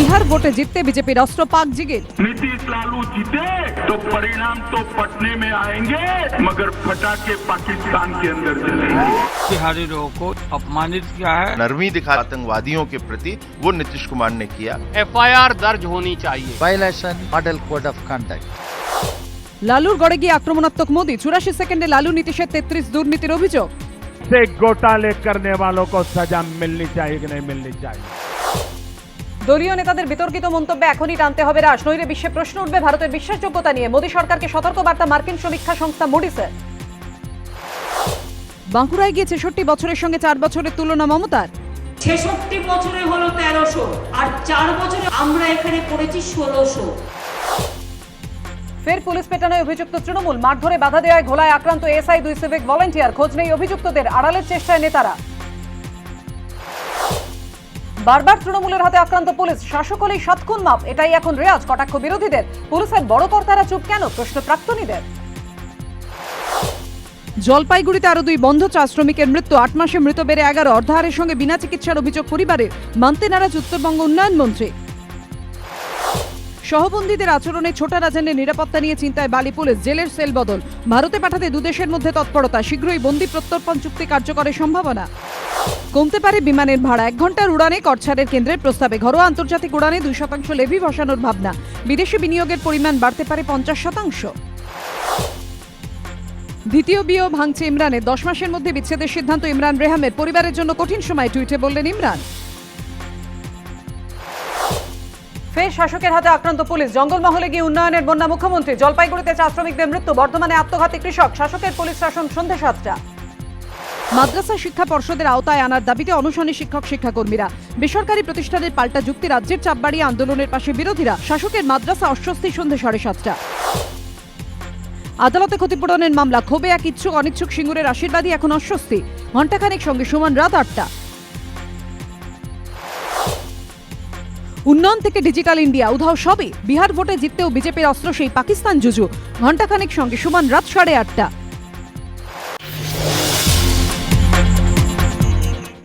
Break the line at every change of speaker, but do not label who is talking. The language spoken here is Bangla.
বিহার ভোটে জিততে বিজেপির অস্ত্র পাক জিগির
नीतीश लालू जीते तो परिणाम तो पटने में आएंगे मगर फटाके पाकिस्तान के अंदर चलेंगे
बिहारी लोगों को अपमानित किया है
नरमी दिखा आतंकवादियों के प्रति वो नीतीश कुमार ने किया
एफआईआर दर्ज होनी चाहिए
violation model code of conduct
লালুর গড়ে গিয়ে আক্রমণাত্মক মোদী চুরাশি সেকেন্ডে লালু নীতিশের তেত্রিশ দুর্নীতির অভিযোগ
से घोटाले करने वालों को सजा मिलनी चाहिए कि नहीं मिलनी चाहिए
দলীয় নেতাদের বিতর্কিত মন্তব্যে এখনই টানতে হবে রাশ। নইলে বিশ্বে প্রশ্ন উঠবে ভারতের বিশ্বাসযোগ্যতা নিয়ে। মোদী সরকারকে সতর্ক বার্তা মার্কিন সমীক্ষা সংস্থা মুডিসের। বাঁকুড়ায় গিয়ে ছেষট্টি বছরের সঙ্গে চার বছরের তুলনা মমতার।
ছেষট্টি বছরে হলো তেরোশো আর চার বছরে আমরা এখানে করেছি ষোলোশো।
ফের পুলিশ পেটানোয় অভিযুক্ত তৃণমূল। মারধরে বাধা দেওয়ায় ঘোলায় আক্রান্ত এসআই দুই সিভিক ভলেন্টিয়ার। খোঁজ নেই অভিযুক্তদের। আড়ালের চেষ্টায় নেতারা। বারবার তৃণমূলের হাতে আক্রান্ত পুলিশ। শাসক হলেই সাতক্ষণ মাপ। এটাই এখন রেয়াজ কটাক্ষ বিরোধীদের। পুলিশের বড় কর্তারা চুপ কেন? প্রশ্ন প্রাক্তনীদের জলপাইগুড়িতে আরও দুই বন্ধ চা শ্রমিকের মৃত্যু। আট মাসে মৃত বেড়ে এগারো। অর্ধাহারের সঙ্গে বিনা চিকিৎসার অভিযোগ পরিবারের। মানতে নারাজ উত্তরবঙ্গ উন্নয়ন মন্ত্রী। সহবন্দীদের আচরণে ছোটা রাজানের নিরাপত্তা নিয়ে চিন্তায় বালি পুলিশ। জেলের সেল বদল। ভারতে পাঠাতে দুদেশের মধ্যে তৎপরতা। শীঘ্রই বন্দি প্রত্যর্পণ চুক্তি কার্যকরের সম্ভাবনা। কমতে পারে বিমানের ভাড়া। এক ঘণ্টার উড়ানে করছাড়ের কেন্দ্রের প্রস্তাবে ঘরোয়া আন্তর্জাতিক উড়ানে দুই শতাংশ লেভি বসানোর ভাবনা। বিদেশি বিনিয়োগের পরিমাণ বাড়তে পারে পঞ্চাশ শতাংশ। দ্বিতীয় বিয়েও ভাঙছে ইমরানের দশ মাসের মধ্যে বিচ্ছেদের সিদ্ধান্ত ইমরান রেহামের। পরিবারের জন্য কঠিন সময়, টুইটে বললেন ইমরান। ফের শাসকের হাতে আক্রান্ত পুলিশ। জঙ্গলমহলে গিয়ে উন্নয়নের বন্যা মুখ্যমন্ত্রী। জলপাইগুড়িতে চা শ্রমিকদের মৃত্যু। বর্ধমানে আত্মঘাতী কৃষক। শাসকের পুলিশ শাসন সন্ধে সাতটা। মাদ্রাসা শিক্ষা পর্ষদের আওতায় আনার দাবিতে অনশনে শিক্ষক শিক্ষাকর্মীরা। বেসরকারি প্রতিষ্ঠানের পাল্টা যুক্তি রাজ্যের চাপ বাড়িয়ে আন্দোলনের পাশে বিরোধীরা। শাসকের মাদ্রাসা অস্বস্তি সন্ধে সাড়ে সাতটা। আদালতে ক্ষতিপূরণের মামলা, ক্ষোভে এক ইচ্ছুক, অনিচ্ছুক সিঙ্গুরের আশীর্বাদী এখন অস্বস্তি। ঘণ্টাখানেক সঙ্গে সমান রাত আটটা। উন্নয়ন থেকে ডিজিটাল ইন্ডিয়া, উধাও সবই। বিহার ভোটে জিততেও বিজেপির অস্ত্র সেই পাকিস্তান জুজু। ঘণ্টাখানেক সঙ্গে সমান রাত সাড়ে আটটা।